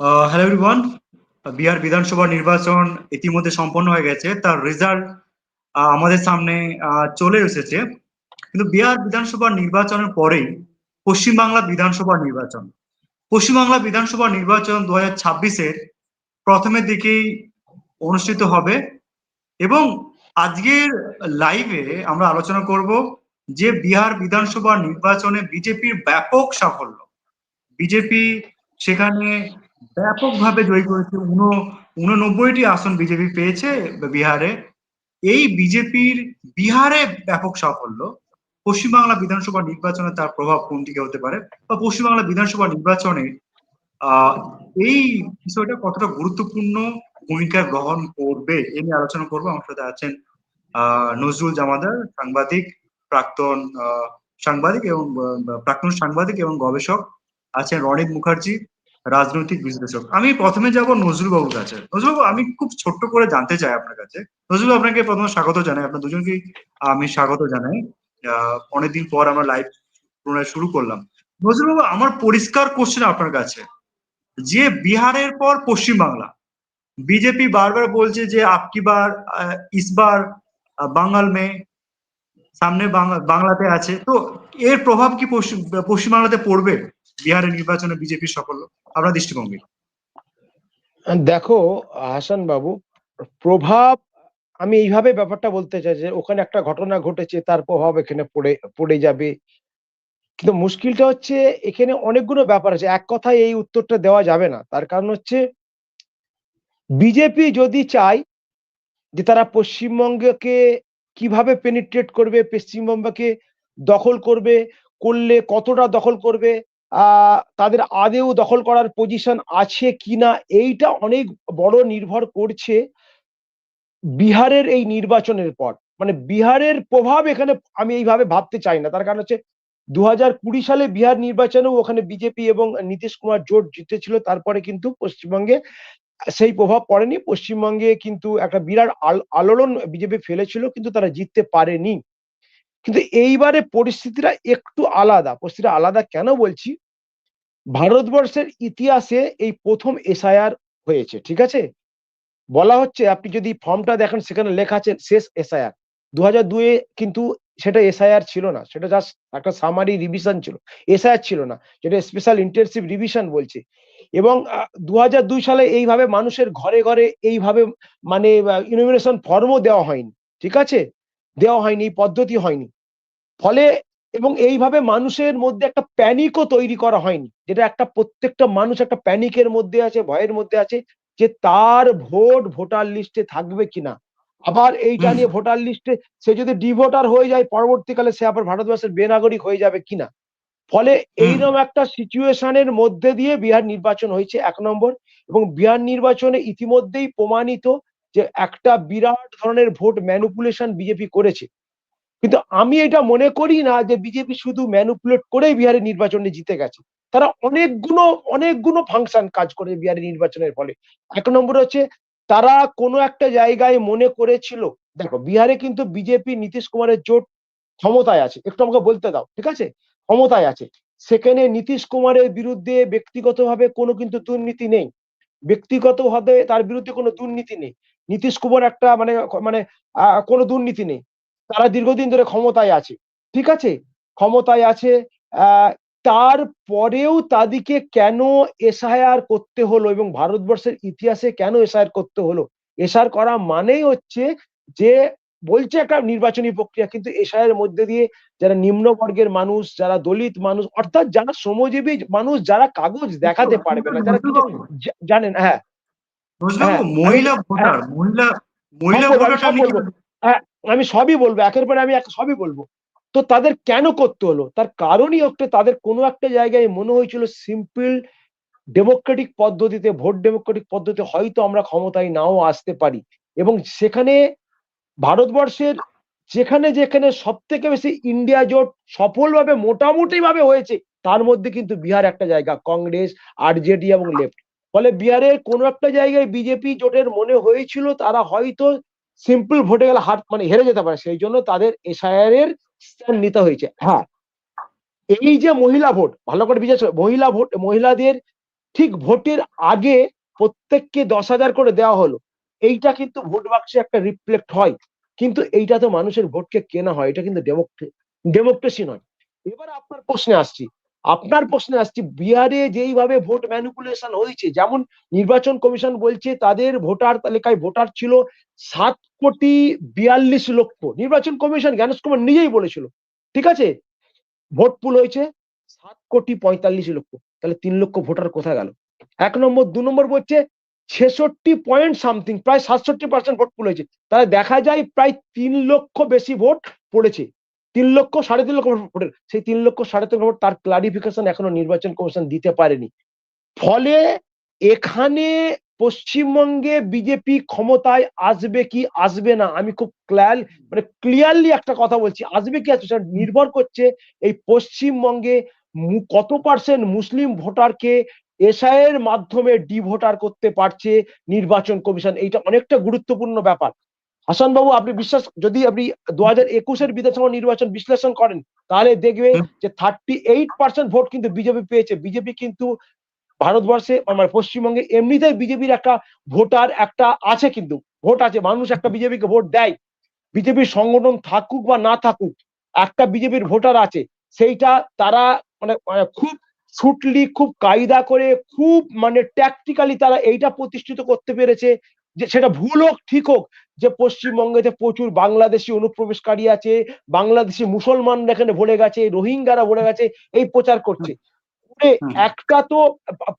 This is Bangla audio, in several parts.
হ্যালো এভরিওয়ান বিহার বিধানসভা নির্বাচন ইতিমধ্যে সম্পন্ন হয়ে গেছে। তার রেজাল্ট আমাদের সামনে আহ, চলে এসেছে। কিন্তু বিহার বিধানসভা নির্বাচনের পরেই পশ্চিমবাংলা বিধানসভা নির্বাচন পশ্চিমবাংলা বিধানসভা নির্বাচন দু হাজার ছাব্বিশের প্রথমের দিকেই অনুষ্ঠিত হবে। এবং আজকের লাইভে আমরা আলোচনা করব যে বিহার বিধানসভা নির্বাচনে বিজেপির ব্যাপক সাফল্য। বিজেপি সেখানে ব্যাপকভাবে জয়ী করেছে উন উননব্বইটি আসন বিজেপি পেয়েছে বিহারে। এই বিজেপির বিহারে ব্যাপক সাফল্য। পশ্চিমবাংলা বিধানসভা নির্বাচনে তার প্রভাব কোন দিকে হতে পারে? বা পশ্চিমবাংলা বিধানসভা নির্বাচনে এই বিষয়টা কতটা গুরুত্বপূর্ণ ভূমিকা গ্রহণ করবে এ নিয়ে আলোচনা করব। আমার সাথে আছেন নজরুল জামাদার, সাংবাদিক, প্রাক্তন সাংবাদিক এবং প্রাক্তন সাংবাদিক এবং গবেষক আছেন রণিত মুখার্জি রাজনৈতিক বিশ্লেষক। আমি প্রথমে যাব নজরুল বাবুর কাছে। নজরুল বাবু আমি খুব ছোট্ট করে জানতে চাই আপনার কাছে। নজরুল আপনাকে প্রথমে স্বাগত জানাই। আপনার দুজনকেই আমি স্বাগত জানাই। অনেকদিন পর আমরা লাইভ শুরু করলাম। নজরুল বাবু আমার পরিষ্কার কোশ্চেন আপনার কাছে। যে বিহারের পর পশ্চিমবাংলা বিজেপি বারবার বলছে যে আপকি বার আহ, ইস বার আহ, বাঙাল মে সামনে বাংলা- বাংলাতে আছে। তো এর প্রভাব কি পশ্চিম পশ্চিমবাংলাতে পড়বে? বিহারের নির্বাচনে বিজেপির সাফল্য আপনার দৃষ্টিভঙ্গি? দেখো, হাসান বাবু, প্রভাব, আমি এইভাবে ব্যাপারটা বলতে চাই যে ওখানে একটা ঘটনা ঘটেছে, তার প্রভাব এখানে পড়ে পড়ে যাবে। কিন্তু মুশকিলটা হচ্ছে এখানে অনেকগুলো ব্যাপার আছে। এক কথায় এই উত্তরটা দেওয়া যাবে না। তার কারণ হচ্ছে বিজেপি যদি চায় যে তারা পশ্চিমবঙ্গকে কীভাবে পেনিট্রেট করবে, পশ্চিমবঙ্গকে দখল করবে, করলে কতটা দখল করবে তাদের আদেও দখল করার পজিশন আছে কিনা এইটা অনেক বড় নির্ভর করছে বিহারের এই নির্বাচনের পর। মানে বিহারের প্রভাব এখানে আমি এইভাবে ভাবতে চাই না। তার কারণ হচ্ছে দু হাজার কুড়ি সালে বিহার নির্বাচনেও ওখানে বিজেপি এবং নীতিশ কুমার জোট জিতেছিল। তারপরে কিন্তু পশ্চিমবঙ্গে সেই প্রভাব পড়েনি। পশ্চিমবঙ্গে কিন্তু একটা বিরাট আল- আলোড়ন বিজেপি ফেলেছিল, কিন্তু তারা জিততে পারেনি। কিন্তু এইবারে পরিস্থিতিটা একটু আলাদা। পরিস্থিতিটা আলাদা কেন বলছি? ভারতবর্ষের ইতিহাসে এই প্রথম এসআইআর হয়েছে, ঠিক আছে? বলা হচ্ছে, আপনি যদি ফর্মটা দেখেন, সেখানে লেখা আছে শেষ এসআইআর দু হাজার দুয়ে কিন্তু সেটা এসআইআর ছিল না, সেটা জাস্ট একটা সামারি রিভিশন ছিল। এসআইআর ছিল না, যেটা স্পেশাল ইন্টেনসিভ রিভিশন বলছে। এবং দু হাজার দুই সালে এইভাবে মানুষের ঘরে ঘরে এইভাবে মানে ইনোমিনেশন ফর্মও দেওয়া হয়নি, ঠিক আছে? দেওয়া হয়নি এই পদ্ধতি হয়নি। ফলে এবং এইভাবে মানুষের মধ্যে একটা প্যানিকও তৈরি করা হয়নি। যেটা একটা প্রত্যেকটা মানুষ একটা প্যানিকের মধ্যে আছে ভয়ের মধ্যে আছে যে তার ভোট ভোটার লিস্টে থাকবে কিনা। আবার এইটা নিয়ে ভোটার লিস্টে সে যদি ডিভোটার হয়ে যায় পরবর্তীকালে সে আবার ভারতবর্ষের বেনাগরিক হয়ে যাবে কিনা? ফলে এইরকম একটা সিচুয়েশনের মধ্যে দিয়ে বিহার নির্বাচন হয়েছে এক নম্বর। এবং বিহার নির্বাচনে ইতিমধ্যেই প্রমাণিত যে একটা বিরাট ধরনের ভোট ম্যানুপুলেশন বিজেপি করেছে। কিন্তু আমি এটা মনে করি না যে বিজেপি শুধু ম্যানুপুলেট করেই বিহারের নির্বাচনে জিতে গেছে। তারা অনেকগুলো অনেকগুলো ফাংশন কাজ করে বিহারের নির্বাচনের ফলে। এক নম্বর হচ্ছে, তারা কোনো একটা জায়গায় মনে করেছিল, দেখো বিহারে কিন্তু বিজেপি নীতিশ কুমারের জোট ক্ষমতায় আছে। একটু আমাকে বলতে দাও, ঠিক আছে? ক্ষমতায় আছে। সেখানে নীতিশ কুমারের বিরুদ্ধে ব্যক্তিগতভাবে কোনো কিন্তু দুর্নীতি নেই। ব্যক্তিগতভাবে তার বিরুদ্ধে কোনো দুর্নীতি নেই। নীতিশ কুমার একটা মানে মানে আহ, কোনো দুর্নীতি নেই। তারা দীর্ঘদিন ধরে ক্ষমতায় আছে। ঠিক আছে? ক্ষমতায় আছে আহ, তারপরেও তাদেরকে কেন এসআইআর করতে হলো এবং ভারতবর্ষের ইতিহাসে কেন এসআইআর করতে হলো? এসআর করা মানেই হচ্ছে যে বলছে একটা নির্বাচনী প্রক্রিয়া কিন্তু এসআইয়ের মধ্যে দিয়ে যারা নিম্ন বর্গের মানুষ যারা দলিত মানুষ অর্থাৎ যারা শ্রমজীবী মানুষ যারা কাগজ দেখাতে পারবে না যারা জানেন হ্যাঁ, মহিলা ভোটার মহিলা মহিলা। আমি সবই বলব একের পরে আমি সবই বলব। তো তাদের কেন করতে হলো? তার কারণই হচ্ছে তাদের কোনো একটা জায়গায় মনে হয়েছিল সিম্পল ডেমোক্রেটিক পদ্ধতিতে ভোট ডেমোক্রেটিক পদ্ধতিতে হয়তো আমরা ক্ষমতায় নাও আসতে পারি। এবং সেখানে ভারতবর্ষের যেখানে যেখানে সব থেকে বেশি ইন্ডিয়া জোট সফলভাবে মোটামুটি ভাবে হয়েছে তার মধ্যে কিন্তু বিহার একটা জায়গা কংগ্রেস আরজেডি এবং লেফট ফলে বিহারের কোনো একটা জায়গায় বিজেপি জোটের মনে হয়েছিল তারা হয়তো সিম্পল ভোটে গেলে হার মানে হেরে যেতে পারে। সেই জন্য তাদের এসআইআর এর স্ট্যান্ড নিতে হয়েছে। হ্যাঁ এই যে মহিলা ভোট ভালো করে বিচার মহিলা ভোট মহিলাদের ঠিক ভোটের আগে প্রত্যেককে দশ হাজার করে দেওয়া হলো। এইটা কিন্তু ভোট বাক্সে একটা রিফ্লেক্ট হয়। কিন্তু এইটা তো মানুষের ভোটকে কেনা হয়, এটা কিন্তু ডেমোক্রেসি নয়। এবার আপনার প্রশ্নে আসছি। আপনার প্রশ্নে আসছি, বিহারে যেইভাবে ভোট ম্যানিপুলেশন হয়েছে, যেমন নির্বাচন কমিশন বলছে তাদের ভোটার তালিকায় ভোটার ছিল সাত কোটি বিয়াল্লিশ লক্ষ। নির্বাচন কমিশন জ্ঞানেশ কুমার নিজেই বলেছিল, ঠিক আছে? ভোট পুল হয়েছে সাত কোটি পঁয়তাল্লিশ লক্ষ, তাহলে তিন লক্ষ ভোটার কোথায় গেল? এক নম্বর, দু নম্বর বলছে ছেষট্টি পয়েন্ট সামথিং প্রায় সাতষট্টি পার্সেন্ট ভোট পুল হয়েছে, তাহলে দেখা যায় প্রায় তিন লক্ষ বেশি ভোট পড়েছে। তিন লক্ষ সাড়ে তিন লক্ষ ভোটের, সেই তিন লক্ষ সাড়ে তিন লক্ষ তার ক্লারিফিকেশন এখনও নির্বাচন কমিশন দিতে পারেনি। ফলে এখানে পশ্চিমবঙ্গে বিজেপি ক্ষমতায় আসবে কি আসবে না, আমি খুব ক্লিয়ার মানে ক্লিয়ারলি একটা কথা বলছি, আসবে কি আসবে সেটা নির্ভর করছে এই পশ্চিমবঙ্গে কত পার্সেন্ট মুসলিম ভোটারকে এসআইয়ের মাধ্যমে ডি ভোটার করতে পারছে নির্বাচন কমিশন এইটা অনেকটা গুরুত্বপূর্ণ ব্যাপার। হাসান বাবু আপনি বিশ্বাস যদি আপনি দু হাজার একুশের বিধানসভা নির্বাচন বিশ্লেষণ করেন তাহলে দেখবে যে থার্টি এইট পার্সেন্ট ভোট কিন্তু বিজেপি পেয়েছে। বিজেপি কিন্তু ভারতবর্ষে মানে পশ্চিমবঙ্গে এমনিতেই বিজেপির একটা ভোটার একটা আছে কিন্তু ভোট আছে মানুষ একটা বিজেপিকে ভোট দেয়। বিজেপির সংগঠন থাকুক বা না থাকুক একটা বিজেপির ভোটার আছে সেইটা তারা মানে মানে খুব ছুটলি খুব কায়দা করে খুব মানে ট্যাকটিক্যালি তারা এইটা প্রতিষ্ঠিত করতে পেরেছে যে সেটা ভুল হোক ঠিক হোক যে পশ্চিমবঙ্গেতে প্রচুর বাংলাদেশি অনুপ্রবেশকারী আছে বাংলাদেশি মুসলমানরা এখানে ভরে গেছে রোহিঙ্গারা ভরে গেছে এই প্রচার করছে। একটা তো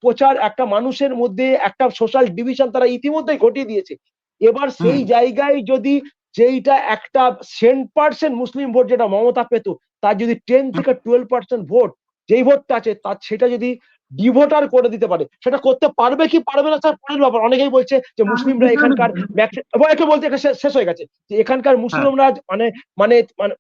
প্রচার একটা মানুষের মধ্যে একটা সোশ্যাল ডিভিশন তারা ইতিমধ্যেই ঘটিয়ে দিয়েছে। এবার সেই জায়গায় যদি যেইটা একটা সেন্ট পার্সেন্ট মুসলিম ভোট যেটা মমতা পেত তার যদি টেন থেকে টুয়েলভ পার্সেন্ট ভোট যেই ভোটটা আছে তার সেটা যদি ডিভোটার করে দিতে পারে। সেটা করতে পারবে কি পারবে না স্যার পরের ব্যাপার। অনেকেই বলছে যে মুসলিমরা এখানকার একে বলতে এটা শেষ হয়ে গেছে। যে এখানকার মুসলিমরা মানে মানে মানে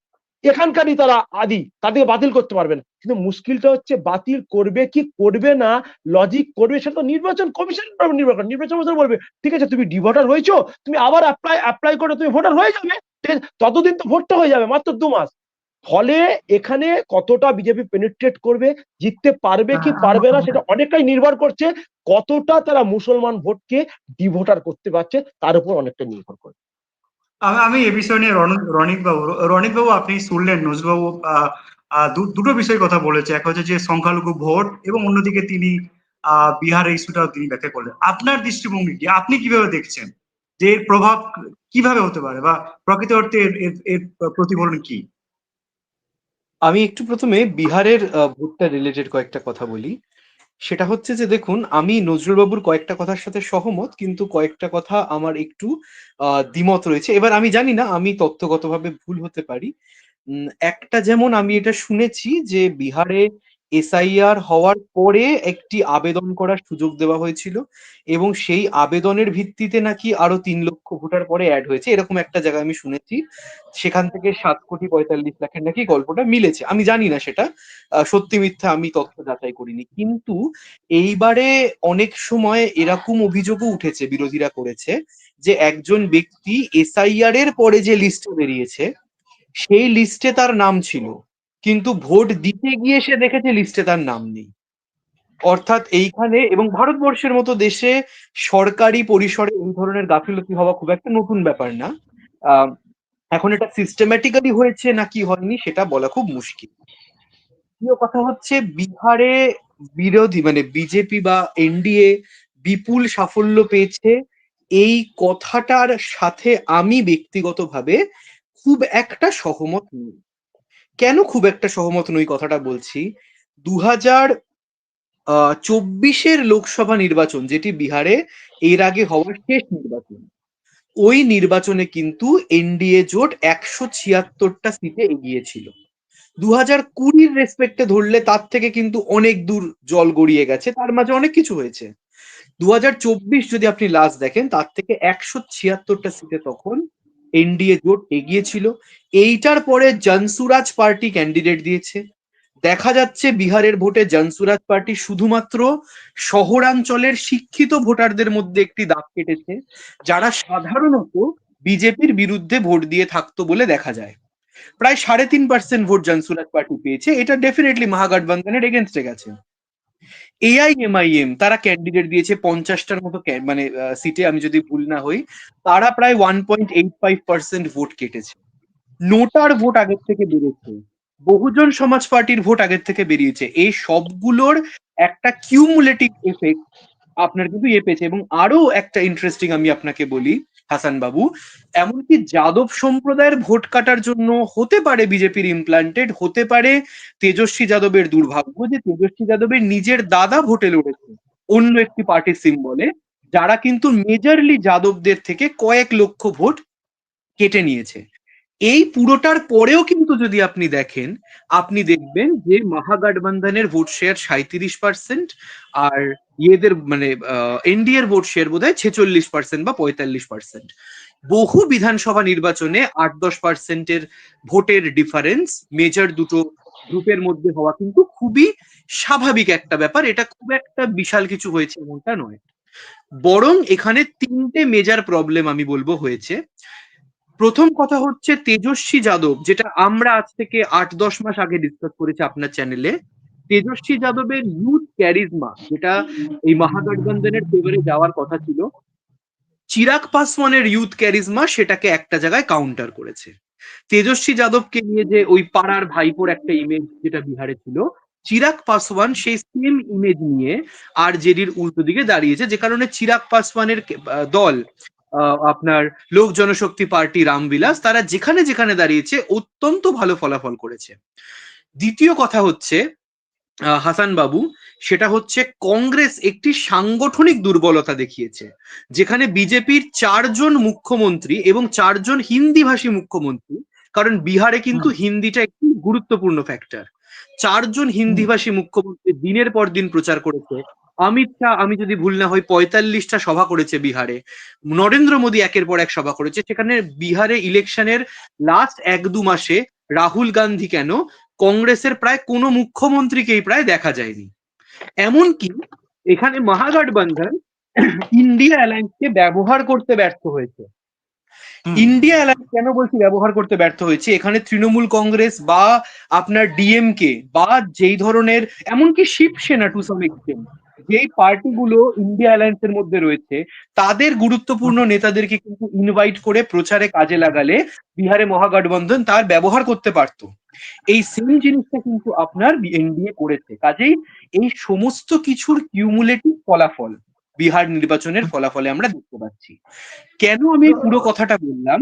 এখানকারই তারা আদি। তাদেরকে বাতিল করতে পারবে না। কিন্তু মুশকিলটা হচ্ছে বাতিল করবে কি করবে না লজিক করবে সেটা তো নির্বাচন কমিশন নির্ভর করে নির্বাচন কমিশন বলবে। ঠিক আছে তুমি ডিভোটার হয়েছো তুমি আবার অ্যাপ্লাই অ্যাপ্লাই করে তুমি ভোটার হয়ে যাবে। ঠিক আছে? ততদিন তো ভোটটা হয়ে যাবে মাত্র দু মাস। ফলে এখানে কতটা বিজেপি পেনিট্রেট করবে জিততে পারবে কি পারবে না সেটা অনেকটাই নির্ভর করছে কতটা তারা মুসলমান ভোটকে ডিভোটার করতে পারছে তার উপর অনেকটা নির্ভর করে। আমি- এ বিষয় নিয়ে রনিক বাবু রনিক বাবু আপনি শুনলেন নজবাবু দুটো বিষয় কথা বলেছে। এক হচ্ছে যে সংখ্যালঘু ভোট এবং অন্যদিকে তিনি আহ, বিহারের ইস্যুটাও তিনি ব্যাখ্যা করলেন। আপনার দৃষ্টিভঙ্গি কি? আপনি কীভাবে দেখছেন যে এর প্রভাব কীভাবে হতে পারে বা প্রকৃত অর্থে এর প্রতিফলন কি? আমি একটু প্রথমে বিহারের ভোটটা রিলেটেড কয়েকটা কথা বলি। সেটা হচ্ছে যে দেখুন আমি নজরুল বাবুর কয়েকটা কথার সাথে সহমত কিন্তু কয়েকটা কথা আমার একটু আহ, দ্বিমত রয়েছে। এবার আমি জানি না আমি তথ্যগতভাবে ভুল হতে পারি। একটা যেমন আমি এটা শুনেছি যে বিহারে এসআইআর হওয়ার পরে একটি আবেদন করার সুযোগ দেওয়া হয়েছিল এবং সেই আবেদনের ভিত্তিতে নাকি আরও তিন লক্ষ ভোটার পরে অ্যাড হয়েছে। এরকম একটা জায়গায় আমি শুনেছি। সেখান থেকে সাত কোটি পঁয়তাল্লিশ লাখের নাকি গল্পটা মিলেছে। আমি জানি না সেটা। সত্যি মিথ্যা আমি তথ্য যাচাই করিনি। কিন্তু এইবারে অনেক সময় এরকম অভিযোগও উঠেছে, বিরোধীরা করেছে, যে একজন ব্যক্তি এসআইআর এর পরে যে লিস্ট বেরিয়েছে, সেই লিস্টে তার নাম ছিল। কিন্তু ভোট দিতে গিয়ে সে দেখেছে লিস্টে তার নাম নেই। অর্থাৎ এইখানে এবং ভারতবর্ষের মতো দেশে সরকারি পরিসরে এই ধরনের গাফিলতি হওয়া খুব একটা নতুন ব্যাপার না। এখন এটা সিস্টেম্যাটিক্যালি হয়েছে নাকি হয়নি সেটা বলা খুব মুশকিল। কথা হচ্ছে বিহারে বিরোধী মানে বিজেপি বা এনডিএ বিপুল সাফল্য পেয়েছে। এই কথাটার সাথে আমি ব্যক্তিগতভাবে খুব একটা সহমত নই। কেন খুব একটা সহমত নই কথাটা বলছি? দু হাজার চব্বিশের লোকসভা নির্বাচন, যেটি বিহারে এর আগে হওয়ার শেষ নির্বাচন, ওই নির্বাচনে কিন্তু এনডিএ জোট একশো ছিয়াত্তরটা সিটে এগিয়েছিল দু হাজার কুড়ির রেসপেক্টে ধরলে তার থেকে কিন্তু অনেক দূর জল গড়িয়ে গেছে, তার মাঝে অনেক কিছু হয়েছে। দু হাজার চব্বিশ যদি আপনি লাস্ট দেখেন, তার থেকে একশো ছিয়াত্তরটা সিটে তখন এনডিএ জোট এগিয়েছিল। এইটার পরে জনসুরাজ পার্টি ক্যান্ডিডেট দিয়েছে। দেখা যাচ্ছে বিহারের ভোটে জনসুরাজ পার্টি শুধুমাত্র শহরাঞ্চলের শিক্ষিত ভোটারদের মধ্যে একটি দাগ কেটেছে, যারা সাধারণত বিজেপির বিরুদ্ধে ভোট দিয়ে থাকতো বলে দেখা যায়। প্রায় সাড়ে তিন পার্সেন্ট ভোট জনসুরাজ পার্টি পেয়েছে। এটা ডেফিনেটলি মহাগঠবন্ধনের এগেনস্টে গেছে। এআইএমআইএম তারা ক্যান্ডিডেট দিয়েছে পঞ্চাশটার মতো মানে সিটে আমি যদি ভুল না হই, তারা প্রায় one point eight five percent vote কেটেছে। নোটার ভোট আগের থেকে বেড়েছে। বহুজন সমাজ পার্টির ভোট আগের থেকে বেরিয়েছে। এই সবগুলোর একটা কিউমুলেটিভ এফেক্ট আপনার কিন্তু ইয়ে পেয়েছে। এবং আরও একটা ইন্টারেস্টিং আমি আপনাকে বলি হাসান বাবু। এমনকি যাদব সম্প্রদায়ের ভোট কাটার জন্য হতে পারে বিজেপির ইমপ্লান্টেড হতে পারে তেজস্বী যাদবের দুর্ভাগ্য যে তেজস্বী যাদবের নিজের দাদা ভোটে লড়েছে অন্য একটি পার্টির সিম্বলে যারা কিন্তু মেজারলি যাদবদের থেকে কয়েক লক্ষ ভোট কেটে নিয়েছে। এই পুরোটার পরেও কিন্তু যদি আপনি দেখেন, আপনি দেখবেন যে মহাগঠবন্ধনের ভোট শেয়ার সাঁত্রিশ পার্সেন্ট আর ইয়েদের মানে এনডিএ এর ভোট শেয়ার বোধ হয় ছেচল্লিশ পার্সেন্ট বা পঁয়তাল্লিশ পার্সেন্ট বহু বিধানসভা নির্বাচনে আট দশ পার্সেন্টের ভোটের ডিফারেন্স মেজর দুটো গ্রুপের মধ্যে হওয়া কিন্তু খুবই স্বাভাবিক একটা ব্যাপার। এটা খুব একটা বিশাল কিছু হয়েছে এমনটা নয়। বরং এখানে তিনটে মেজার প্রবলেম আমি বলব হয়েছে। প্রথম কথা হচ্ছে তেজস্বী যাদব, যেটা আমরা আজ থেকে আট দশ মাস আগে ডিসকাস করেছি আপনার চ্যানেলে তেজস্বী যাদবের ইউথ ক্যারিজমা যেটা এই মহাগঠবন্ধনের ফেভারে যাওয়ার কথা ছিল, চিরাগ পাসওয়ানের ইউথ ক্যারিজমা সেটাকে একটা জায়গায় কাউন্টার করেছে। তেজস্বী যাদবকে নিয়ে যে ওই পাড়ার ভাইপোর একটা ইমেজ যেটা বিহারে ছিল, চিরাগ পাসওয়ান সেই সেম ইমেজ নিয়ে আর জেডির উল্টো দিকে দাঁড়িয়েছে, যে কারণে চিরাগ পাসওয়ানের দল আপনার লোক জনশক্তি পার্টি রামবিলাস তারা যেখানে যেখানে দাঁড়িয়েছে অত্যন্ত ভালো ফলাফল করেছে। দ্বিতীয় কথা হচ্ছে হাসান বাবু সেটা হচ্ছে কংগ্রেস একটি সাংগঠনিক দুর্বলতা দেখিয়েছে যেখানে বিজেপির চারজন মুখ্যমন্ত্রী এবং চারজন হিন্দিভাষী মুখ্যমন্ত্রী কারণ বিহারে কিন্তু হিন্দিটা একটি গুরুত্বপূর্ণ ফ্যাক্টর চারজন হিন্দিভাষী মুখ্যমন্ত্রী দিনের পর দিন প্রচার করেছে অমিত শাহ আমি যদি ভুল না হই পঁয়তাল্লিশটা সভা করেছে বিহারে। নরেন্দ্র মোদী একের পর এক সভা করেছে। সেখানে বিহারে ইলেকশনের লাস্ট এক দু মাসে রাহুল গান্ধী কেন কংগ্রেসের প্রায় কোনো মুখ্যমন্ত্রীকেই প্রায় দেখা যায়নি। এমনকি এখানে মহাগঠবন্ধন ইন্ডিয়া অ্যালায়েন্সকে ব্যবহার করতে ব্যর্থ হয়েছে। ইন্ডিয়া অ্যালায়েন্স কেন বলছি ব্যবহার করতে ব্যর্থ হয়েছে? এখানে তৃণমূল কংগ্রেস বা আপনার ডিএমকে বা যেই ধরনের এমনকি শিবসেনা টু সাম এক্সটেন্ট যেই পার্টিগুলো ইন্ডিয়া অ্যালায়েন্স এর মধ্যে রয়েছে, তাদের গুরুত্বপূর্ণ নেতাদেরকে কিন্তু ইনভাইট করে প্রচারে কাজে লাগালে বিহারে মহাগঠবন্ধন তার ব্যবহার করতে পারতো। এই সেম জিনিসটা কিন্তু আপনার এনডিএ করেছে। কাজেই এই সমস্ত কিছুর কিউমুলেটিভ ফলাফল বিহার নির্বাচনের ফলাফলে আমরা দেখতে পাচ্ছি। কেন আমি পুরো কথাটা বললাম?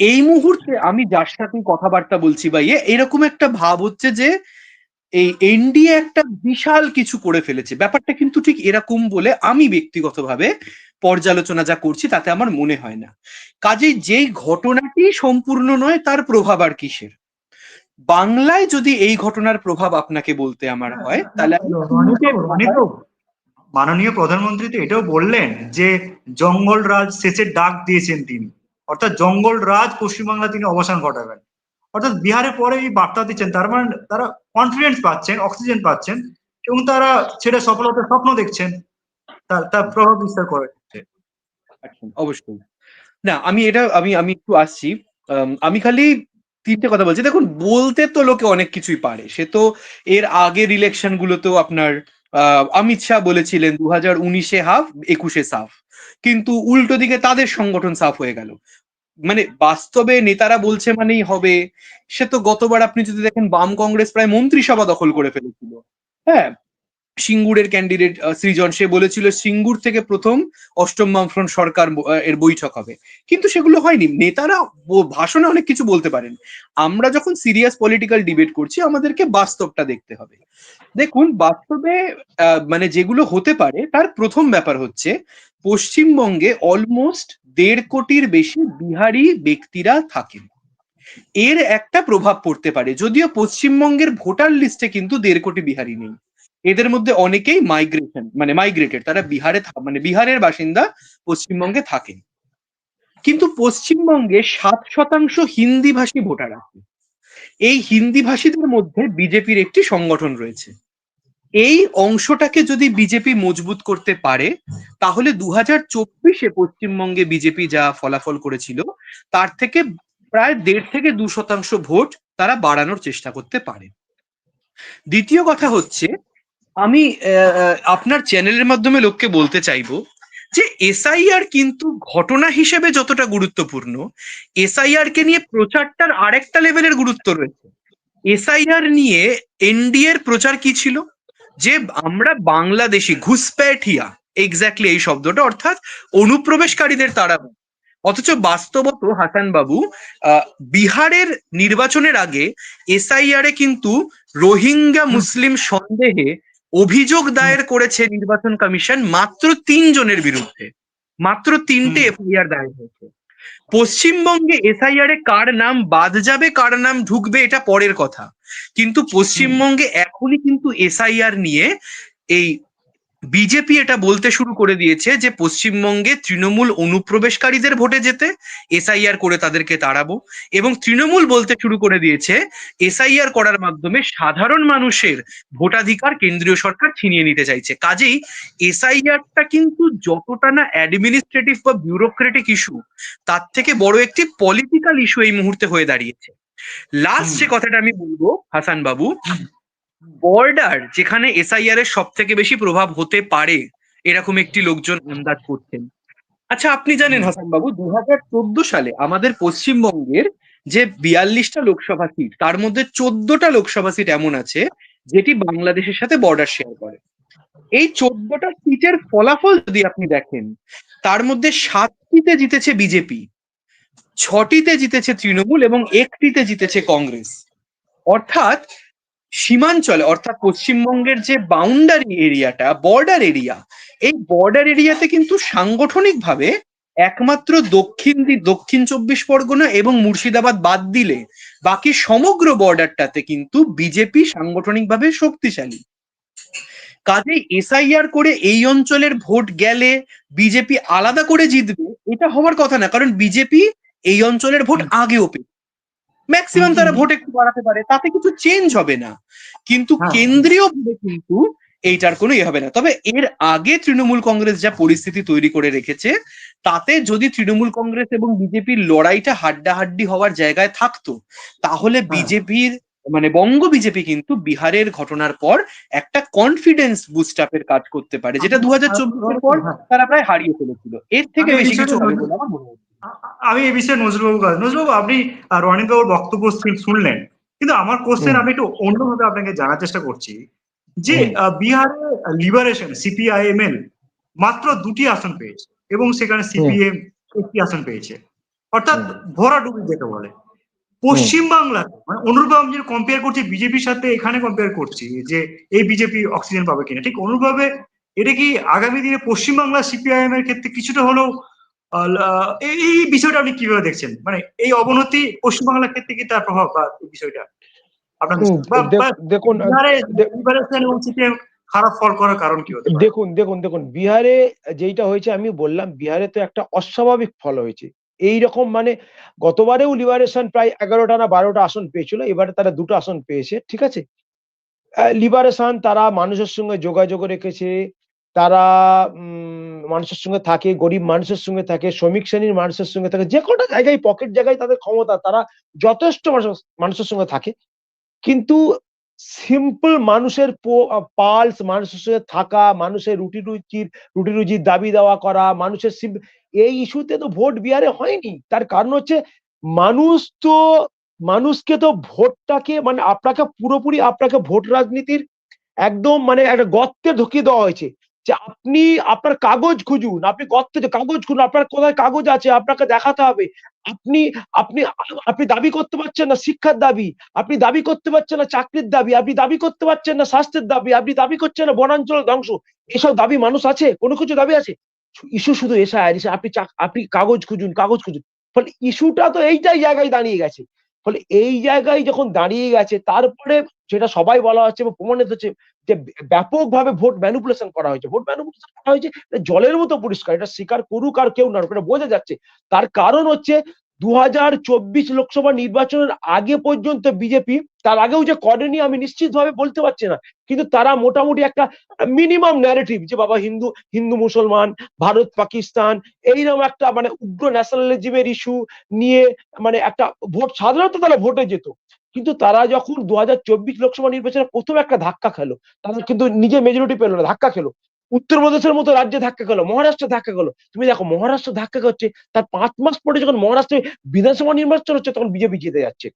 এই মুহূর্তে আমি যার সাথে কথাবার্তা বলছি বা ইয়ে এরকম একটা ভাব হচ্ছে যে এই এনডিএ একটা বিশাল কিছু করে ফেলেছে। ব্যাপারটা কিন্তু ঠিক এরকম বলে আমি ব্যক্তিগতভাবে পর্যালোচনা যা করছি তাতে আমার মনে হয় না। কাজেই যেই ঘটনাটি সম্পূর্ণ নয় তার প্রভাব আর কিসের? বাংলায় যদি এই ঘটনার প্রভাব আপনাকে বলতে আমার হয় তাহলে মাননীয় মাননীয় প্রধানমন্ত্রী তো এটাও বললেন যে জঙ্গল রাজ শেষের ডাক দিয়েছেন তিনি। অর্থাৎ জঙ্গল রাজ পশ্চিমবাংলা তিনি অবসান ঘটাবেন। অর্থাৎ বিহারের পরে এই বার্তা দিচ্ছেন তার মানে তারা কনফিডেন্স পাচ্ছেন অক্সিজেন পাচ্ছেন এবং তারা সেটা সফলতার স্বপ্ন দেখছেন। তার প্রভাব বিস্তার করে। অবশ্যই। না আমি এটা আমি আমি একটু আসছি। আম, খালি তিনটে কথা বলছি। দেখুন বলতে তো লোকে অনেক কিছুই পারে। সে তো এর আগের ইলেকশন গুলোতেও আপনার অমিত শাহ বলেছিলেন দু হাজার উনিশে হাফ একুশে সাফ। কিন্তু উল্টো দিকে তাদের সংগঠন সাফ হয়ে গেল। মানে বাস্তবে নেতারা বলছে মানেই হবে। সে তো গতবার আপনি যদি দেখেন বাম কংগ্রেস প্রায় মন্ত্রিসভা দখল করে ফেলেছিল। হ্যাঁ সিঙ্গুরের ক্যান্ডিডেট সৃজন, সে বলেছিল সিঙ্গুর থেকে প্রথম অষ্টম বামফ্রন্ট সরকার এর বৈঠক হবে। কিন্তু সেগুলো হয়নি। নেতারা ভাষণে অনেক কিছু বলতে পারেন। আমরা যখন সিরিয়াস পলিটিক্যাল ডিবেট করছি, আমাদেরকে বাস্তবটা দেখতে হবে। দেখুন, বাস্তবে মানে যেগুলো হতে পারে, তার প্রথম ব্যাপার হচ্ছে পশ্চিমবঙ্গে অলমোস্ট দেড় কোটির বেশি বিহারি ব্যক্তিরা থাকেন। এর একটা প্রভাব পড়তে পারে, যদিও পশ্চিমবঙ্গের ভোটার লিস্টে কিন্তু দেড় কোটি বিহারি নেই। এদের মধ্যে অনেকেই মাইগ্রেশন মানে মাইগ্রেটেড তারা বিহারে মানে বিহারের বাসিন্দা পশ্চিমবঙ্গে থাকেন। কিন্তু পশ্চিমবঙ্গে সাত শতাংশ হিন্দি ভাষী ভোটার আছে। এই হিন্দি ভাষীদের মধ্যে বিজেপির একটি সংগঠন রয়েছে। এই অংশটাকে যদি বিজেপি মজবুত করতে পারে, তাহলে দু হাজার চব্বিশে পশ্চিমবঙ্গে বিজেপি যা ফলাফল করেছিল, তার থেকে প্রায় দেড় থেকে দু শতাংশ ভোট তারা বাড়ানোর চেষ্টা করতে পারে। দ্বিতীয় কথা হচ্ছে, আমি আপনার চ্যানেলের মাধ্যমে লোককে বলতে চাইব যে এসআইআর কিন্তু ঘটনা হিসেবে যতটা গুরুত্বপূর্ণ এসআইআর কে নিয়ে প্রচারটার আরেকটা লেভেলের গুরুত্ব রয়েছে। এসআইআর নিয়ে এনডিএর প্রচার কি ছিল? যে আমরা বাংলাদেশি ঘুষপ্যাঠিয়া এক্স্যাক্টলি এই শব্দটা অর্থাৎ অনুপ্রবেশকারীদের তাড়াবো অথচ বাস্তবত হাসান বাবু বিহারের নির্বাচনের আগে এসআইআর এ কিন্তু রোহিঙ্গা মুসলিম সন্দেহে অভিযোগ দায়ের করেছে নির্বাচন কমিশন মাত্র তিনজনের বিরুদ্ধে। মাত্র তিনটে এফআইআর দায়ের হয়েছে। পশ্চিমবঙ্গে এসআইআর এ কার নাম বাদ যাবে কার নাম ঢুকবে এটা পরের কথা। কিন্তু পশ্চিমবঙ্গে এখনই কিন্তু এসআইআর নিয়ে এই বিজেপি এটা বলতে শুরু করে দিয়েছে যে পশ্চিমবঙ্গে তৃণমূল অনুপ্রবেশকারীদের ভোটে যেতে এসআইআর করে তাদেরকে তাড়াবো এবং তৃণমূল বলতে শুরু করে দিয়েছে এসআইআর করার মাধ্যমে সাধারণ মানুষের ভোটাধিকার কেন্দ্রীয় সরকার ছিনিয়ে নিতে চাইছে। কাজেই এসআইআরটা কিন্তু যতটা না অ্যাডমিনিস্ট্রেটিভ বা ব্যুরোক্রেটিক ইস্যু তার থেকে বড় একটি পলিটিক্যাল ইস্যু এই মুহূর্তে হয়ে দাঁড়িয়েছে। লাস্ট যে কথাটা আমি বলব হাসান বাবু বর্ডার যেখানে এসআইআর এর সব থেকে বেশি প্রভাব হতে পারে এরকম একটি লোকজন আন্দাজ করছেন। আচ্ছা আপনি জানেন। হাসান বাবু দু হাজার চোদ্দ সালে আমাদের পশ্চিমবঙ্গের যে বিয়াল্লিশটা লোকসভা সিট তার মধ্যে চোদ্দটা লোকসভা সিট এমন আছে যেটি বাংলাদেশের সাথে বর্ডার শেয়ার করে। এই চোদ্দটা সিটের ফলাফল যদি আপনি দেখেন তার মধ্যে সাতটিতে জিতেছে বিজেপি। ছটিতে জিতেছে তৃণমূল এবং একটিতে জিতেছে কংগ্রেস। অর্থাৎ সীমাঞ্চলে, অর্থাৎ পশ্চিমবঙ্গের যে বাউন্ডারি এরিয়াটা বর্ডার এরিয়া এই বর্ডার এরিয়াতে কিন্তু সাংগঠনিকভাবে একমাত্র দক্ষিণ দক্ষিণ চব্বিশ পরগনা এবং মুর্শিদাবাদ বাদ দিলে বাকি সমগ্র বর্ডারটাতে কিন্তু বিজেপি সাংগঠনিকভাবে শক্তিশালী। কাজেই এসআইআর করে এই অঞ্চলের ভোট গেলে বিজেপি আলাদা করে জিতবে, এটা হওয়ার কথা না, কারণ বিজেপি এই অঞ্চলের ভোট আগেও পেয়ে ম্যাক্সিমাম তারা ভোট একটু বাড়াতে পারে তাতে কিছু চেঞ্জ হবে না। কিন্তু হ্যাঁ। কেন্দ্রীয় ভাবে কিন্তু এইটার কোনো ইয়ে হবে না। তবে এর আগে তৃণমূল কংগ্রেস যা পরিস্থিতি তৈরি করে রেখেছে তাতে যদি তৃণমূল কংগ্রেস এবং বিজেপির লড়াইটা হাড্ডাহাড্ডি হওয়ার জায়গায় থাকতো তাহলে হ্যাঁ। বিজেপির মানে বঙ্গ বিজেপি কিন্তু বিহারের ঘটনার পর একটা কনফিডেন্স বুস্ট আপের কাজ করতে পারে যেটা দু হাজার চব্বিশের পর হ্যাঁ। তারা প্রায় হারিয়ে ফেলেছিল। এর থেকে বেশি কিছু হবে বলে আমার মনে হচ্ছে আ- আমি এই বিষয়ে নজরুলবাবু কথা নজরুলবাবু আপনি রনিত বাবুর বক্তব্য শুন- শুনলেন। কিন্তু আমার কোশ্চেন আমি একটু অন্যভাবে আপনাকে জানার চেষ্টা করছি যে বিহারে লিবারেশন সিপিআইএমএল মাত্র দুটি আসন পেয়েছে এবং সেখানে সিপিএম একটি আসন পেয়েছে। অর্থাৎ হুম। ভরাডুবি যেটা বলে। পশ্চিম বাংলা মানে অনুরূপ আমি যেটা কম্পেয়ার করছি বিজেপির সাথে এখানে কম্পেয়ার করছি যে এই বিজেপি অক্সিজেন পাবে কিনা। ঠিক অনুরূপভাবে এটা কি আগামী দিনে পশ্চিম বাংলা সিপিআইএম এর ক্ষেত্রে কিছুটা হলেও এই এই বিষয়টা আপনি কীভাবে দেখছেন? মানে এই অবনতি পশ্চিমবাংলার ক্ষেত্রে কি তার প্রভাব বা এই বিষয়টা? দেখুন খারাপ ফল করার কারণ কি দেখুন দেখুন দেখুন বিহারে যেইটা হয়েছে আমি বললাম বিহারে তো একটা অস্বাভাবিক ফল হয়েছে। এই রকম মানে গতবারেও লিবারেশন প্রায় এগারোটা না বারোটা আসন পেয়েছিল এবারে তারা দুটো আসন পেয়েছে ঠিক আছে? লিবারেশন তারা মানুষের সঙ্গে যোগাযোগ রেখেছে তারা উম, মানুষের সঙ্গে থাকে, গরিব মানুষের সঙ্গে থাকে, শ্রমিক শ্রেণির মানুষের সঙ্গে থাকে, যে কোনো জায়গায় পকেট জায়গায় তাদের ক্ষমতা, তারা যথেষ্ট মানুষের সঙ্গে থাকে। কিন্তু সিম্পল মানুষের পালস মানুষের সঙ্গে থাকা, মানুষের রুটি রুচির, রুটি রুজির দাবি দেওয়া করা, মানুষের এই ইস্যুতে তো ভোট বিহারে হয়নি। তার কারণ হচ্ছে মানুষ তো, মানুষকে তো ভোটটাকে মানে আপনাকে পুরোপুরি আপনাকে ভোট রাজনীতির একদম মানে একটা গর্তে ঢুকিয়ে দেওয়া হয়েছে। যে আপনি আপনার কাগজ খুঁজুন, আপনি গর্তে কাগজ খুঁজুন, আপনার কোথায় কাগজ আছে, আপনাকে দেখাতে হবে। আপনি আপনি আপনি দাবি করতে পারছেন না শিক্ষার দাবি, আপনি দাবি করতে পারছেন না চাকরির দাবি, আপনি দাবি করতে পারছেন না স্বাস্থ্যের দাবি, আপনি দাবি করছেন না বনাঞ্চল ধ্বংস, এসব দাবি মানুষ আছে? কোনো কিছু দাবি আছে? ইস্যু শুধু এসা আর আপনি আপনি কাগজ খুঁজুন কাগজ খুঁজুন। ফলে ইস্যুটা তো এইটাই জায়গায় দাঁড়িয়ে গেছে। ফলে এই জায়গায় যখন দাঁড়িয়ে গেছে, তারপরে যেটা সবাই বলা হচ্ছে এবং প্রমাণিত হচ্ছে যে ব্যাপকভাবে ভোট ম্যানুপুলেশন করা হয়েছে ভোট ম্যানুপুলেশন করা হয়েছে জলের মতো পরিষ্কার, এটা স্বীকার করুক আর কেউ না এটা বোঝা যাচ্ছে। তার কারণ হচ্ছে দু লোকসভা নির্বাচনের আগে পর্যন্ত বিজেপি, তার আগেও যে করেনি আমি নিশ্চিতভাবে বলতে পারছি না, কিন্তু তারা মোটামুটি একটা মিনিমাম ন্যারেটিভ যে বাবা হিন্দু হিন্দু মুসলমান, ভারত, পাকিস্তান, এইরকম একটা মানে উগ্র ন্যাশনালিজমের ইস্যু নিয়ে মানে একটা ভোট সাধারণত তারা ভোটে যেত। কিন্তু তারা যখন দু হাজার চব্বিশ লোকসভা নির্বাচনে প্রথম একটা ধাক্কা খেলো, তারা কিন্তু নিজে মেজরিটি পেল না, ধাক্কা খেলো। উত্তরপ্রদেশের মতো রাজ্যে ধাক্কা খেলো, মহারাষ্ট্রে ধাক্কা খেলো। তুমি দেখো, মহারাষ্ট্র ধাক্কা হচ্ছে তার পাঁচ মাস পরে যখন মহারাষ্ট্রে বিধানসভা নির্বাচন হচ্ছে, তখন বিজেপি জিতে যাচ্ছে।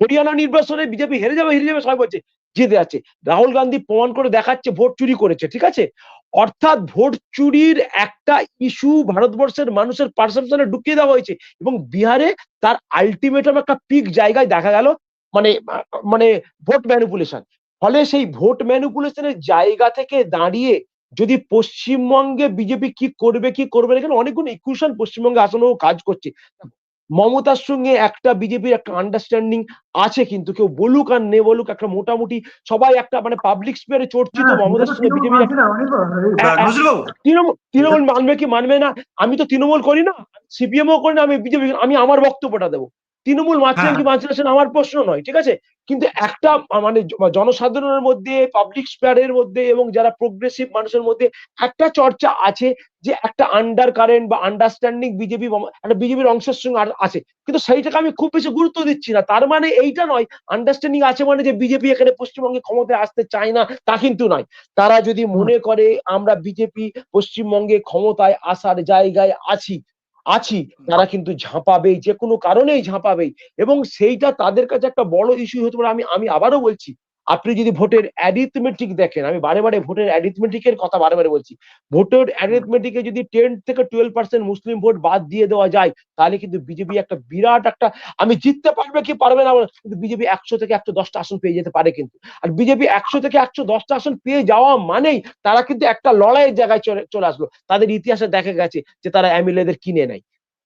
হরিয়ানা নির্বাচনে বিজেপি হেরে যাবে হেরে যাবে, সবাই বলছে, জিতে যাচ্ছে। রাহুল গান্ধী প্রমাণ করে দেখাচ্ছে, ভোট চুরি করেছে, ঠিক আছে? অর্থাৎ ভোট চুরির একটা ইস্যু ভারতবর্ষের মানুষের পারসেপশনে ঢুকিয়ে দেওয়া হয়েছে এবং বিহারে তার আলটিমেটাম একটা পিক জায়গায় দেখা গেল মানে মানে ভোট ম্যানিপুলেশন। ফলে সেই ভোট ম্যানিপুলেশনের জায়গা থেকে দাঁড়িয়ে যদি পশ্চিমবঙ্গে বিজেপি কি করবে কি করবে না এখানে অনেকগুলো ইকুয়েশন পশ্চিমবঙ্গে আসলেও কাজ করছে। মমতার সঙ্গে একটা বিজেপির একটা আন্ডারস্ট্যান্ডিং আছে কিন্তু কেউ বলুক আর নে বলুক একটা মোটামুটি সবাই একটা মানে পাবলিক স্পেয়ারে চর্চিত হ্যাঁ, মমতার সঙ্গে বিজেপির বাবু। তৃণমূল তৃণমূল মানবে কি মানবে না? আমি তো তৃণমূল করি না সিপিএমও করি না আমি বিজেপি আমি আমার বক্তব্যটা দেবো। তৃণমূল হ্যাঁ। কি মানছেন না সেটা আমার প্রশ্ন নয় ঠিক আছে? কিন্তু একটা মানে জনসাধারণের মধ্যে পাবলিক স্পেয়ারের মধ্যে এবং যারা প্রোগ্রেসিভ মানুষের মধ্যে একটা চর্চা আছে যে একটা আন্ডার কারেন্ট বা আন্ডারস্ট্যান্ডিং বিজেপি একটা বিজেপির অংশের সঙ্গে আছে। কিন্তু সেইটাকে আমি খুব বেশি গুরুত্ব দিচ্ছি না। তার মানে এইটা নয় আন্ডারস্ট্যান্ডিং আছে মানে যে বিজেপি এখানে পশ্চিমবঙ্গে ক্ষমতায় আসতে চায় না তা কিন্তু নয়। তারা যদি মনে করে আমরা বিজেপি পশ্চিমবঙ্গে ক্ষমতায় আসার জায়গায় আছি আছি, তারা কিন্তু ঝাঁপাবে যে কোনো কারণেই ঝাঁপাবেই। এবং সেইটা তাদের কাছে একটা বড় ইস্যু হতে পারে, আমি আমি আবারও বলছি আপনি যদি ভোটের অ্যারিথমেটিক দেখেন আমি বারে বারে ভোটের অ্যারিথমেটিকের কথা বারে বারে বলছি ভোটের অ্যারিথমেটিকে যদি টেন থেকে টুয়েলভ পার্সেন্ট মুসলিম ভোট বাদ দিয়ে দেওয়া যায় তাহলে কিন্তু বিজেপি একটা বিরাট একটা আমি জিততে পারবে কি পারবে না কিন্তু বিজেপি একশো থেকে একশো দশটা আসন পেয়ে যেতে পারে কিন্তু। আর বিজেপি একশো থেকে একশো দশটা আসন পেয়ে যাওয়া মানেই তারা কিন্তু একটা লড়াইয়ের জায়গায় চলে চলে আসলো। তাদের ইতিহাসে দেখা গেছে যে তারা এমএলএদের কিনে নেয়।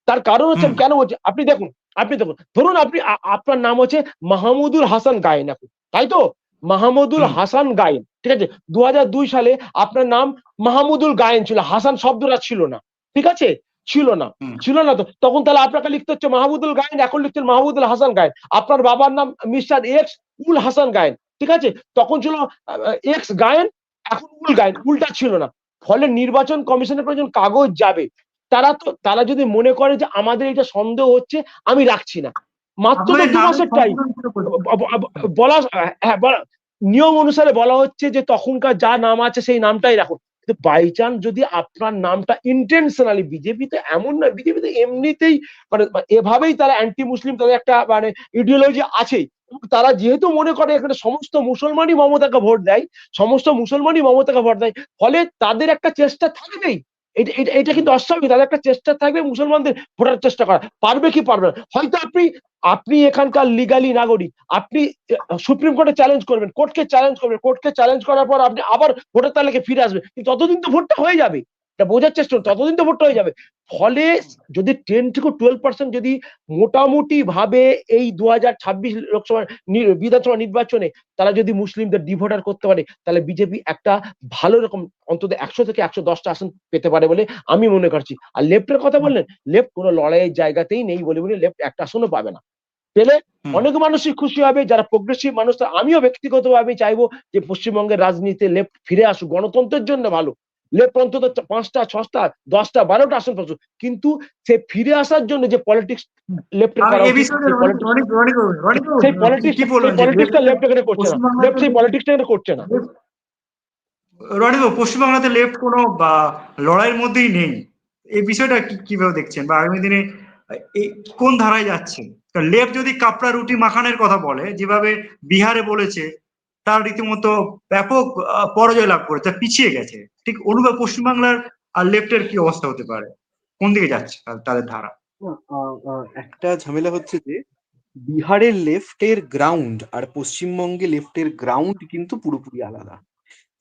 তার কারণ হচ্ছে কেন বলছি আপনি দেখুন আপনি দেখুন ধরুন আপনি আপনার নাম হচ্ছে মাহমুদুল হাসান গায়েন এখন তাই তো? মাহমুদুল হাসান গায়েন ঠিক আছে? দুহাজার দুই সালে আপনার নাম মাহমুদুল গায়েন ছিল হাসান শব্দটা ছিল না ঠিক আছে? ছিল না ছিল না তো। তখন তাহলে আপনাকে লিখতে হচ্ছে মাহমুদুল গায়েন এখন লিখছেন মাহমুদুল হাসান গায়েন। আপনার বাবার নাম মিস্টার এক্স উল হাসান গায়েন ঠিক আছে? তখন ছিল এক্স গায়েন এখন উল গায়েন উলটা ছিল না। ফলে নির্বাচন কমিশনের প্রয়োজন কাগজ যাবে। তারা তো তারা যদি মনে করে যে আমাদের এটা সন্দেহ হচ্ছে আমি রাখছি না। মাত্র তো দু মাসের টাইম বলা হ্যাঁ বলা- নিয়ম অনুসারে বলা হচ্ছে যে তখনকার যা নাম আছে সেই নামটাই রাখুন। কিন্তু বাই চান্স যদি আপনার নামটা ইন্টেনশনালি বিজেপিতে এমন না বিজেপিতে এমনিতেই মানে এভাবেই তারা অ্যান্টি মুসলিম তাদের একটা মানে ইডিওলজি আছেই। তারা যেহেতু মনে করে এখানে সমস্ত মুসলমানই মমতাকে ভোট দেয় সমস্ত মুসলমানই মমতাকে ভোট দেয় ফলে তাদের একটা চেষ্টা থাকবেই। এটা এটা- কিন্তু অস্বাভাবিক। তাদের একটা চেষ্টা থাকবে মুসলমানদের ভোটার চেষ্টা করা পারবে কি পারবে না? হয়তো আপনি আপনি এখানকার লিগালি নাগরিক। আপনি সুপ্রিম কোর্টে চ্যালেঞ্জ করবেন কোর্টকে চ্যালেঞ্জ করবেন। কোর্টকে চ্যালেঞ্জ করার পর আপনি আবার ভোটার তালিকায় ফিরে আসবেন। কিন্তু ততদিন তো ভোটটা হয়ে যাবে। এটা বোঝার চেষ্টা করুন ততদিন তো ভোটটা হয়ে যাবে। ফলে যদি টেন থেকে টুয়েলভ পার্সেন্ট যদি মোটামুটি ভাবে এই দু হাজার ছাব্বিশ লোকসভা বিধানসভা নির্বাচনে তারা যদি মুসলিমদের ডিভোটার করতে পারে তাহলে বিজেপি একটা ভালো রকম অন্তত একশো থেকে একশো দশটা আসন পেতে পারে বলে আমি মনে করছি। আর লেফটের কথা বললেন লেফট কোনো লড়াইয়ের জায়গাতেই নেই বলে বলে লেফট একটা আসনও পাবে না। পেলে অনেক মানুষই খুশি হবে যারা প্রোগ্রেসিভ মানুষ তারা- আমিও ব্যক্তিগতভাবে চাইব যে পশ্চিমবঙ্গের রাজনীতিতে লেফট ফিরে আসুক। গণতন্ত্রের জন্য ভালো। লেফট অন্তত পাঁচটা ছটা দশটা বারোটা আসন পাচ্ছ। কিন্তু সে ফিরে আসার জন্য যে পলিটিক্স বিষয়ে সেই পলিটিক্স পলিটিক্সটা লেফট এখানে করছে না। লেফট সেই পলিটিক্সটা এখানে করছে না। রনি পশ্চিমবাংলাতে লেফট কোনো বা লড়াইয়ের মধ্যেই নেই। এই বিষয়টা কীভাবে দেখছেন? বা আগামী দিনে কোন ধারায় যাচ্ছে লেফট যদি কাপড়া রুটি মাখানের কথা বলে যেভাবে বিহারে বলেছে তার রীতিমতো ব্যাপক পরাজয় লাভ করেছে পিছিয়ে গেছে। ঠিক অনুভব পশ্চিমবাংলার আর লেফটের কি অবস্থা হতে পারে? কোন দিকে যাচ্ছে তাদের ধারা? একটা ঝামেলা হচ্ছে যে, বিহারের লেফটের গ্রাউন্ড আর পশ্চিমবঙ্গে লেফটের গ্রাউন্ড কিন্তু পুরোপুরি আলাদা।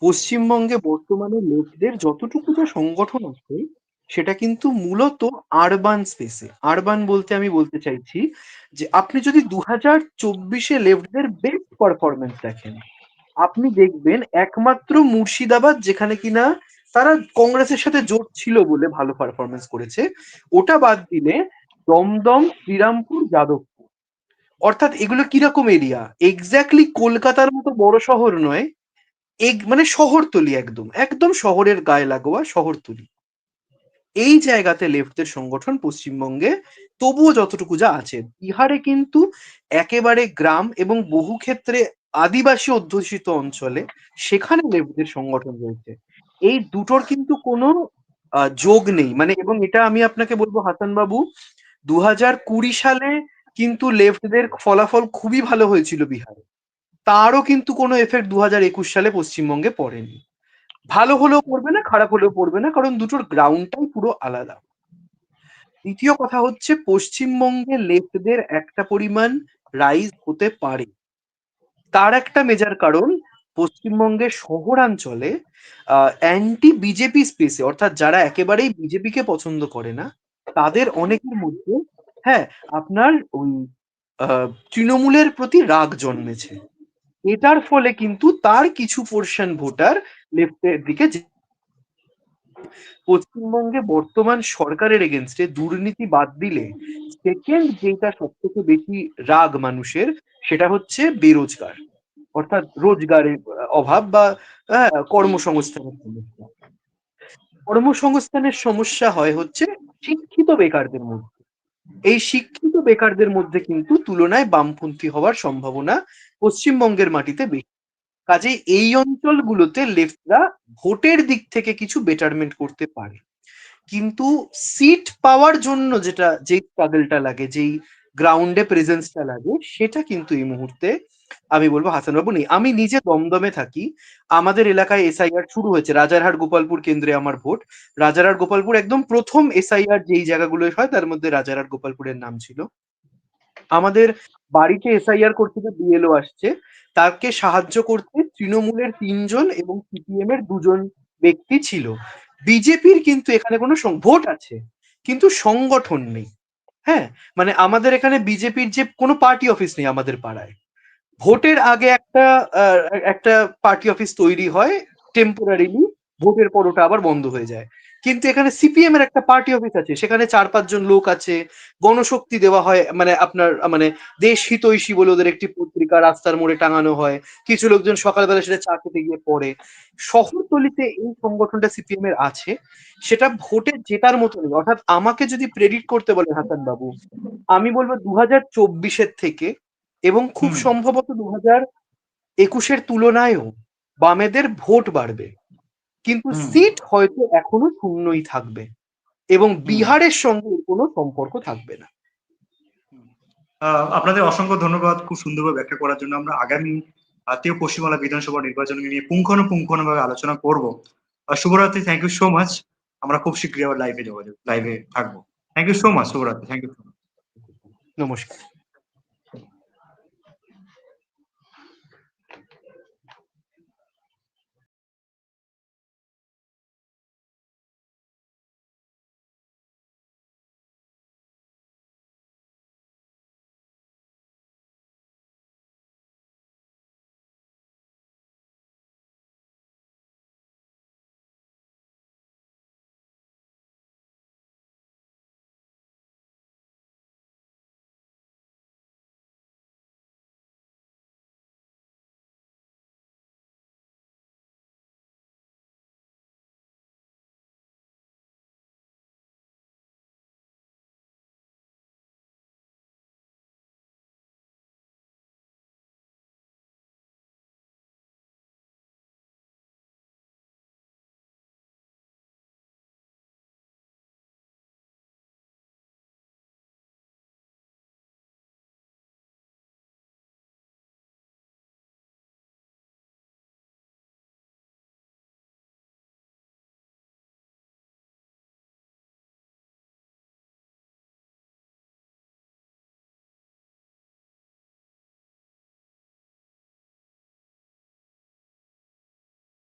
পশ্চিমবঙ্গে বর্তমানে লেফটদের যতটুকু যা সংগঠন আছে সেটা কিন্তু মূলত আরবান স্পেসে আরবান বলতে আমি বলতে চাইছি যে, আপনি যদি দু হাজার চব্বিশে লেফটদের বেস্ট পারফরমেন্স দেখেন, আপনি দেখবেন একমাত্র মুর্শিদাবাদ যেখানে কিনা তারা কংগ্রেসের সাথে জোট ছিল বলে ভালো পারফরমেন্স করেছে, ওটা বাদ দিলে দমদম, শ্রীরামপুর, যাদবপুর। অর্থাৎ এগুলো কীরকম এরিয়া এক্স্যাক্টলি কলকাতার মতো বড় শহর নয়, এক মানে শহরতলি একদম একদম শহরের গায়ে লাগোয়া শহরতলি। এই জায়গাতে লেফটদের সংগঠন পশ্চিমবঙ্গে তবুও যতটুকু যা আছে। বিহারে কিন্তু একেবারে গ্রাম এবং বহু ক্ষেত্রে আদিবাসী অধ্যুষিত অঞ্চলে সেখানে লেফটদের সংগঠন রয়েছে। এই দুটোর কিন্তু কোনো যোগ নেই। মানে এবং এটা আমি আপনাকে বলব হাসান বাবু দু হাজার কুড়ি সালে কিন্তু লেফটদের ফলাফল খুবই ভালো হয়েছিল বিহারে। তারও কিন্তু কোনো এফেক্ট দু হাজার একুশ সালে পশ্চিমবঙ্গে পড়েনি। ভালো হলেও পড়বে না, খারাপ হলেও পড়বে না, কারণ দুটোর গ্রাউন্ডটাই পুরো আলাদা। দ্বিতীয় কথা হচ্ছে, পশ্চিমবঙ্গে লেফটদের একটা পরিমাণ রাইজ হতে পারে। তার একটা মেজার কারণ পশ্চিমবঙ্গের শহরাঞ্চলে অ্যান্টি বিজেপি স্পেসে অর্থাৎ যারা একেবারেই বিজেপিকে পছন্দ করে না, তাদের অনেকের মধ্যে হ্যাঁ আপনার ওই তৃণমূলের প্রতি রাগ জন্মেছে। এটার ফলে কিন্তু তার কিছু পোর্শন ভোটার লেফটের দিকে পশ্চিমবঙ্গে বর্তমান সরকারের এগেনস্টে দুর্নীতি বাদ দিলে সেকেন্ড যেটা সব থেকে বেশি রাগ মানুষের সেটা হচ্ছে বেরোজগার। অর্থাৎ রোজগারের অভাব বা হ্যাঁ, কর্মসংস্থানের সমস্যা। কর্মসংস্থানের সমস্যা হয় হচ্ছে শিক্ষিত বেকারদের মধ্যে। এই শিক্ষিত বেকারদের মধ্যে কিন্তু তুলনায় বামপন্থী হওয়ার সম্ভাবনা পশ্চিমবঙ্গের মাটিতে বেশি। কাজেই এই অঞ্চলগুলোতে লেফটরা ভোটের দিক থেকে কিছু বেটারমেন্ট করতে পারে। কিন্তু সিট পাওয়ার জন্য যেটা, যেই স্ট্রাগলটা লাগে, যেই গ্রাউন্ডে প্রেজেন্সটা লাগে, সেটা কিন্তু এই মুহূর্তে আমি বলব হাসানবাবু নেই। আমি নিজে দমদমে থাকি। আমাদের এলাকায় এসআইআর শুরু হয়েছে। রাজারহাট, গোপালপুর কেন্দ্রে আমার ভোট। রাজারহাট, গোপালপুর একদম প্রথম এসআইআর যেই জায়গাগুলো হয়, তার মধ্যে রাজারহাট, গোপালপুরের নাম ছিল। আমাদের বাড়িতে এসআইআর করতে যে বিএলও আসছে। তাকে সাহায্য করতে তৃণমূলের তিনজন এবং সিপিএম এর দুজন ব্যক্তি ছিল। বিজেপির কিন্তু এখানে কোনো ভোট আছে, কিন্তু সংগঠন নেই। হ্যাঁ? মানে আমাদের এখানে বিজেপির যে কোনো পার্টি অফিস নেই আমাদের পাড়ায়। ভোটের আগে একটা একটা পার্টি অফিস তৈরি হয় টেম্পোরারিলি ভোটের পর ওটা আবার বন্ধ হয়ে যায়। কিন্তু এখানে সিপিএম এর একটা পার্টি অফিস আছে। সেখানে চার পাঁচজন লোক আছে। গণশক্তি দেওয়া হয় মানে আপনার মানে দেশ হিতৈষী বলে ওদের একটি পত্রিকা রাস্তার মোড়ে টাঙানো হয়। কিছু লোকজন সকালবেলা সেটা চা খেতে গিয়ে পড়ে। শহরতলিতে এই সংগঠনটা সিপিএম এর আছে। সেটা ভোটে জেতার মতো নেই অর্থাৎ আমাকে যদি প্রেডিক্ট করতে বলে হাসান বাবু আমি বলব দু হাজার চব্বিশের থেকে এবং খুব সম্ভবত দু হাজার একুশের তুলনায়ও বামেদের ভোট বাড়বে। কিন্তু সিট হয়তো এখনও শূন্যই থাকবে এবং বিহারের সঙ্গে কোনো সম্পর্ক থাকবে না। আপনাদের অসংখ্য ধন্যবাদ খুব সুন্দরভাবে ব্যাখ্যা করার জন্য। আমরা আগামী আত্মীয় পশ্চিমবাংলা বিধানসভা নির্বাচন নিয়ে পুঙ্খানুপুঙ্খানুভাবে আলোচনা করব। শুভরাত্রি থ্যাংক ইউ সো মাচ আমরা খুব শীঘ্রই আবার লাইভে যোগাযোগ লাইভে থাকব। থ্যাংক ইউ সো মাচ শুভরাত্রি থ্যাংক ইউ নমস্কার।